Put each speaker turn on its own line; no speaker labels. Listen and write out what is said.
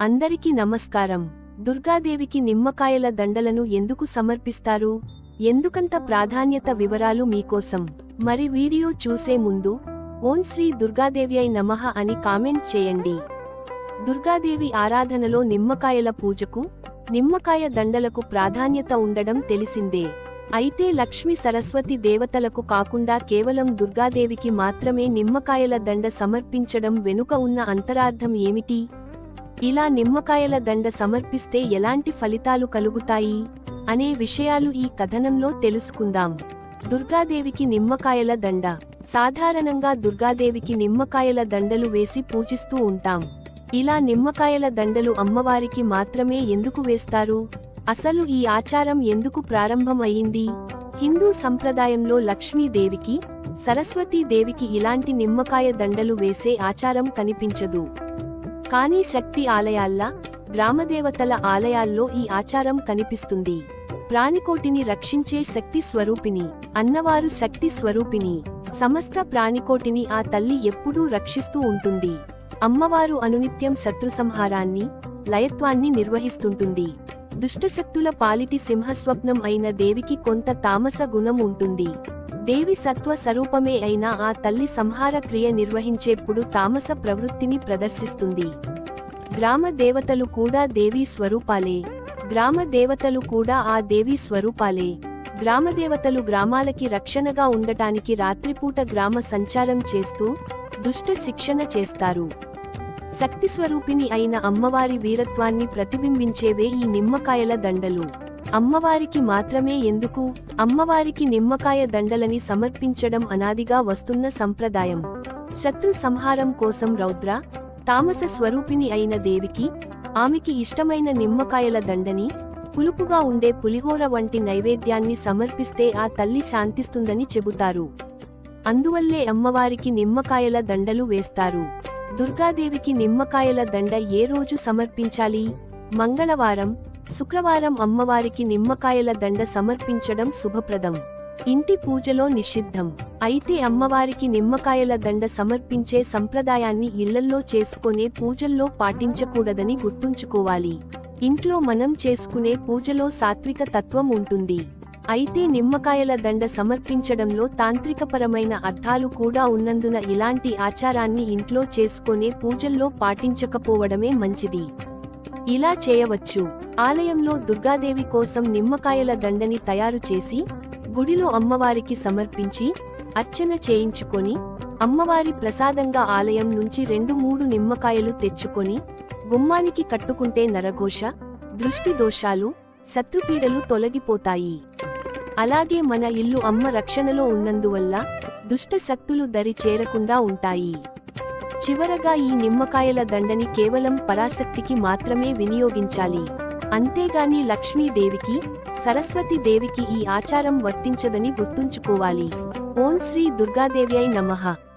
అందరికీ నమస్కారం. దుర్గాదేవికి నిమ్మకాయల దండలను ఎందుకు సమర్పిస్తారు? ఎందుకంత ప్రాధాన్యత వివరాలు మీకోసం? మరి వీడియో చూసే ముందు ఓం శ్రీ దుర్గాదేవి అయి నమః అని కామెంట్ చేయండి. దుర్గాదేవి ఆరాధనలో నిమ్మకాయల పూజకు నిమ్మకాయ దండలకు ప్రాధాన్యత ఉండడం తెలిసిందే. అయితే లక్ష్మి సరస్వతి దేవతలకు కాకుండా కేవలం దుర్గాదేవికి మాత్రమే నిమ్మకాయల దండ సమర్పించడం వెనుక ఉన్న అంతరార్థం ఏమిటి? ఇలా నిమ్మకాయల దండ సమర్పిస్తే ఎలాంటి ఫలితాలు కలుగుతాయి? అనే విషయాలు ఈ కథనంలో తెలుసుకుందాం. దుర్గాదేవికి నిమ్మకాయల దండ. సాధారణంగా దుర్గాదేవికి నిమ్మకాయల దండలు వేసి పూజిస్తూ ఉంటాం. ఇలా నిమ్మకాయల దండలు అమ్మవారికి మాత్రమే ఎందుకు వేస్తారు? అసలు ఈ ఆచారం ఎందుకు ప్రారంభం అయింది హిందూ సంప్రదాయంలో లక్ష్మీదేవికి సరస్వతీదేవికి ఇలాంటి నిమ్మకాయ దండలు వేసే ఆచారం కనిపించదు. కానీ శక్తి ఆలయాల్లా గ్రామదేవతల ఆలయాల్లో ఈ ఆచారం కనిపిస్తుంది. ప్రాణికోటిని రక్షించే శక్తి స్వరూపిణి అన్నవారు శక్తి స్వరూపిణి. సమస్త ప్రాణికోటిని ఆ తల్లి ఎప్పుడూ రక్షిస్తూ ఉంటుంది. అమ్మవారు అనునిత్యం శత్రు సంహారాన్ని లయత్వాన్ని నిర్వహిస్తుంటుంది. దుష్టశక్తుల పాలిటి సింహస్వప్నం అయిన దేవికి కొంత తామస గుణం ఉంటుంది. దేవి సత్వ స్వరూపమే అయినా ఆ తల్లి సంహార క్రియ నిర్వహించేప్పుడు తామస ప్రవృత్తిని ప్రదర్శిస్తుంది. గ్రామ దేవతలు కూడా దేవీ స్వరూపాలే. గ్రామ దేవతలు కూడా ఆ దేవీ స్వరూపాలే. గ్రామదేవతలు గ్రామాలకి రక్షణగా ఉండటానికి రాత్రిపూట గ్రామ సంచారం చేస్తూ దుష్ట శిక్షణ చేస్తారు. శక్తి స్వరూపిణి అయిన అమ్మవారి వీరత్వాన్ని ప్రతిబింబించేవే ఈ నిమ్మకాయల దండలు. అమ్మవారికి మాత్రమే ఎందుకు? అమ్మవారికి నిమ్మకాయ దండలని సమర్పించడం అనాదిగా వస్తున్న సంప్రదాయం. శత్రు సంహారం కోసం రౌద్ర తామస స్వరూపిణి అయిన దేవికి ఆమెకి ఇష్టమైన నిమ్మకాయల దండని పులుపుగా ఉండే పులిహోర వంటి నైవేద్యాన్ని సమర్పిస్తే ఆ తల్లి శాంతిస్తుందని చెబుతారు. అందువల్లే అమ్మవారికి నిమ్మకాయల దండలు వేస్తారు. దుర్గాదేవికి నిమ్మకాయల దండ ఏ రోజు సమర్పించాలి? మంగళవారం శుక్రవారం అమ్మవారికి నిమ్మకాయల దండ సమర్పించడం శుభప్రదం. ఇంటి పూజలో నిషిద్ధం. అయితే అమ్మవారికి నిమ్మకాయల దండ సమర్పించే సంప్రదాయాన్ని ఇళ్ళల్లో చేసుకునే పూజల్లో పాటించకూడదని గుర్తుంచుకోవాలి. ఇంట్లో మనం చేసుకునే పూజలో సాత్విక తత్వం ఉంటుంది. అయితే నిమ్మకాయల దండ సమర్పించడంలో తాంత్రికపరమైన అర్థాలు కూడా ఉన్నందున ఇలాంటి ఆచారాన్ని ఇంట్లో చేసుకునే పూజల్లో పాటించకపోవడమే మంచిది. ఇలా చేయవచ్చు. ఆలయంలో దుర్గాదేవి కోసం నిమ్మకాయల దండని తయారు చేసి గుడిలో అమ్మవారికి సమర్పించి అర్చన చేయించుకొని అమ్మవారి ప్రసాదంగా ఆలయం నుంచి రెండు మూడు నిమ్మకాయలు తెచ్చుకొని గుమ్మానికి కట్టుకుంటే నరఘోష దృష్టి దోషాలు శత్రుపీడలు తొలగిపోతాయి. అలాగే మన ఇల్లు అమ్మ రక్షణలో ఉన్నందువల్ల దుష్ట శక్తులు దరి చేరకుండా ఉంటాయి. చివరగా ఈ నిమ్మకాయల దండని కేవలం పరాశక్తికి మాత్రమే వినియోగించాలి. అంతేగాని లక్ష్మీదేవికి సరస్వతి దేవికి ఈ ఆచారం వర్తించదని గుర్తుంచుకోవాలి. ఓం శ్రీ దుర్గాదేవి నమః.